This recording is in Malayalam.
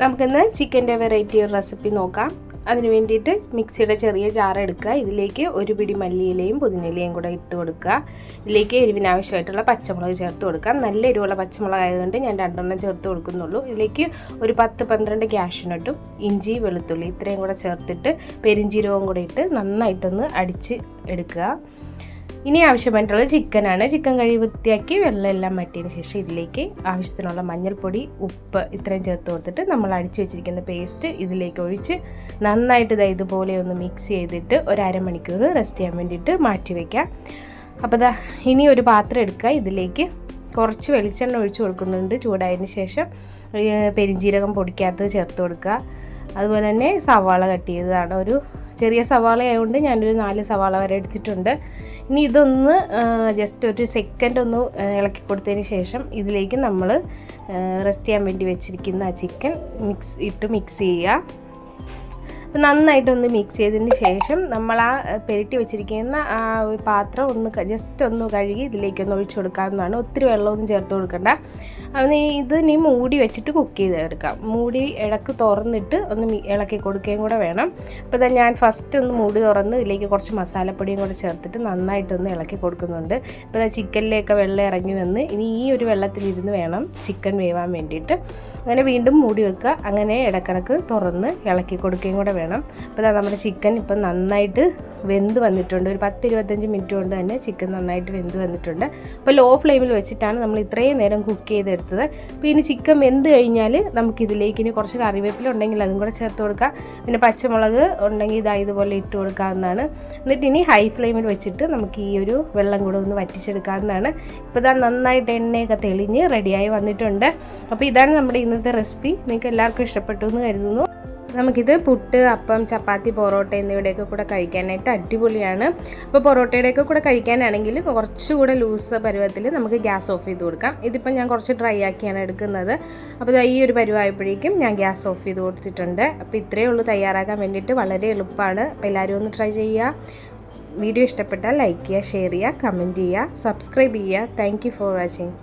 നമുക്കിന്ന് ചിക്കന്റെ വെറൈറ്റി ഒരു റെസിപ്പി നോക്കാം. അതിന് വേണ്ടിയിട്ട് മിക്സിയുടെ ചെറിയ ജാർ എടുക്കുക. ഇതിലേക്ക് ഒരു പിടി മല്ലിയിലയും പുതിനയിലയും കൂടെ ഇട്ട് കൊടുക്കുക. ഇതിലേക്ക് എരിവിനാവശ്യമായിട്ടുള്ള പച്ചമുളക് ചേർത്ത് കൊടുക്കാം. നല്ല എരിവുള്ള പച്ചമുളക് ആയതുകൊണ്ട് ഞാൻ രണ്ടെണ്ണം ചേർത്ത് കൊടുക്കുന്നുള്ളൂ. ഇതിലേക്ക് ഒരു പത്ത് പന്ത്രണ്ട് ക്യാഷിനട്ടും ഇഞ്ചി വെളുത്തുള്ളി ഇത്രയും കൂടെ ചേർത്തിട്ട് പെരിഞ്ചീരകവും കൂടെ ഇട്ട് നന്നായിട്ടൊന്ന് അടിച്ച് എടുക്കുക. ഇനി ആവശ്യമായിട്ടുള്ളത് ചിക്കനാണ്. ചിക്കൻ കഴുകി വൃത്തിയാക്കി വെള്ളം എല്ലാം മാറ്റിയതിന് ശേഷം ഇതിലേക്ക് ആവശ്യത്തിനുള്ള മഞ്ഞൾപ്പൊടി ഉപ്പ് ഇത്രയും ചേർത്ത് കൊടുത്തിട്ട് നമ്മൾ അടിച്ചു വെച്ചിരിക്കുന്ന പേസ്റ്റ് ഇതിലേക്ക് ഒഴിച്ച് നന്നായിട്ട് ഇതാ ഇതുപോലെ ഒന്ന് മിക്സ് ചെയ്തിട്ട് ഒരു അരമണിക്കൂർ റെസ്റ്റ് ചെയ്യാൻ വേണ്ടിയിട്ട് മാറ്റി വയ്ക്കാം അപ്പോൾ ദാ ഇനി ഒരു പാത്രം എടുക്കുക. ഇതിലേക്ക് കുറച്ച് വെളിച്ചെണ്ണ ഒഴിച്ച് കൊടുക്കുന്നുണ്ട്. ചൂടായതിന് ശേഷം പെരിഞ്ജീരകം പൊടിക്കാത്തത് ചേർത്ത് കൊടുക്കുക. അതുപോലെ തന്നെ സവാള കട്ട് ചെയ്തതാണ് ഒരു ചെറിയ സവാള ആയതുകൊണ്ട് ഞാനൊരു നാല് സവാള വരെ എടുത്തിട്ടുണ്ട്. ഇനി ഇതൊന്ന് ജസ്റ്റ് ഒരു സെക്കൻഡ് ഒന്ന് ഇളക്കി കൊടുത്തതിന് ശേഷം ഇതിലേക്ക് നമ്മൾ റെസ്റ്റ് ചെയ്യാൻ വേണ്ടി വെച്ചിരിക്കുന്ന ചിക്കൻ മിക്സ് ഇട്ട് മിക്സ് ചെയ്യുക. അപ്പം നന്നായിട്ടൊന്ന് മിക്സ് ചെയ്തതിന് ശേഷം നമ്മൾ ആ പെരട്ടി വെച്ചിരിക്കുന്ന ആ ഒരു പാത്രം ഒന്ന് ജസ്റ്റ് ഒന്ന് കഴുകി ഇതിലേക്കൊന്ന് ഒഴിച്ചു കൊടുക്കാവുന്നതാണ്. ഒത്തിരി വെള്ളമൊന്നും ചേർത്ത് കൊടുക്കണ്ട. അത് ഇത് നീ മൂടി വെച്ചിട്ട് കുക്ക് ചെയ്തെടുക്കാം. മൂടി ഇടയ്ക്ക് തുറന്നിട്ട് ഒന്ന് ഇളക്കി കൊടുക്കുകയും കൂടെ വേണം. അപ്പോൾ ഇതാ ഞാൻ ഫസ്റ്റ് ഒന്ന് മൂടി തുറന്ന് ഇതിലേക്ക് കുറച്ച് മസാലപ്പൊടിയും കൂടെ ചേർത്തിട്ട് നന്നായിട്ടൊന്ന് ഇളക്കി കൊടുക്കുന്നുണ്ട്. ഇപ്പോൾ ഇതാ ചിക്കനിലേക്ക് വെള്ളം ഇറങ്ങി വന്ന് ഇനി ഈ ഒരു വെള്ളത്തിലിരുന്ന് വേണം ചിക്കൻ വേവാൻ വേണ്ടിയിട്ട്. അങ്ങനെ വീണ്ടും മൂടി വെക്കുക. അങ്ങനെ ഇടക്കിടക്ക് തുറന്ന് ഇളക്കി കൊടുക്കുകയും കൂടെ വേണം. അപ്പോൾ നമ്മുടെ ചിക്കൻ ഇപ്പം നന്നായിട്ട് വെന്ത് വന്നിട്ടുണ്ട്. ഒരു പത്ത് ഇരുപത്തഞ്ച് മിനിറ്റ് കൊണ്ട് തന്നെ ചിക്കൻ നന്നായിട്ട് വെന്ത് വന്നിട്ടുണ്ട്. അപ്പോൾ ലോ ഫ്ലെയിമിൽ വെച്ചിട്ടാണ് നമ്മൾ ഇത്രയും നേരം കുക്ക് ചെയ്തെടുത്തത്. അപ്പോൾ ഇനി ചിക്കൻ വെന്ത് കഴിഞ്ഞാൽ നമുക്കിതിലേക്ക് ഇനി കുറച്ച് കറിവേപ്പില ഉണ്ടെങ്കിൽ അതും കൂടെ ചേർത്ത് കൊടുക്കാം. പിന്നെ പച്ചമുളക് ഉണ്ടെങ്കിൽ ഇതാ ഇതുപോലെ ഇട്ട് കൊടുക്കാവുന്നതാണ്. എന്നിട്ട് ഇനി ഹൈ ഫ്ലെയിമിൽ വെച്ചിട്ട് നമുക്ക് ഈ ഒരു വെള്ളം കൂടെ ഒന്ന് വറ്റിച്ചെടുക്കാവുന്നതാണ്. ഇപ്പോൾ ഇതാ നന്നായിട്ട് എണ്ണയൊക്കെ തെളിഞ്ഞ് റെഡിയായി വന്നിട്ടുണ്ട്. അപ്പോൾ ഇതാണ് നമ്മുടെ ഇന്നത്തെ റെസിപ്പി നിങ്ങൾക്ക് എല്ലാവർക്കും ഇഷ്ടപ്പെട്ടു എന്ന് കരുതുന്നു. നമുക്കിത് പുട്ട് അപ്പം ചപ്പാത്തി പൊറോട്ട എന്നിവയുടെയൊക്കെ കൂടെ കഴിക്കാനായിട്ട് അടിപൊളിയാണ്. അപ്പോൾ പൊറോട്ടയുടെയൊക്കെ കൂടെ കഴിക്കാനാണെങ്കിൽ കുറച്ചുകൂടെ ലൂസ് പരുവത്തിൽ നമുക്ക് ഗ്യാസ് ഓഫ് ചെയ്ത് കൊടുക്കാം. ഇതിപ്പോൾ ഞാൻ കുറച്ച് ഡ്രൈ ആക്കിയാണ് എടുക്കുന്നത്. അപ്പോൾ ഈ ഒരു പരുവായപ്പോഴേക്കും ഞാൻ ഗ്യാസ് ഓഫ് ചെയ്ത് കൊടുത്തിട്ടുണ്ട്. അപ്പോൾ ഇത്രയേ ഉള്ളൂ തയ്യാറാക്കാൻ വേണ്ടിയിട്ട്. വളരെ എളുപ്പമാണ്. അപ്പോൾ എല്ലാവരും ഒന്ന് ട്രൈ ചെയ്യുക. വീഡിയോ ഇഷ്ടപ്പെട്ടാൽ ലൈക്ക് ചെയ്യുക ഷെയർ ചെയ്യുക കമന്റ് ചെയ്യുക സബ്സ്ക്രൈബ് ചെയ്യുക. Thank for watching.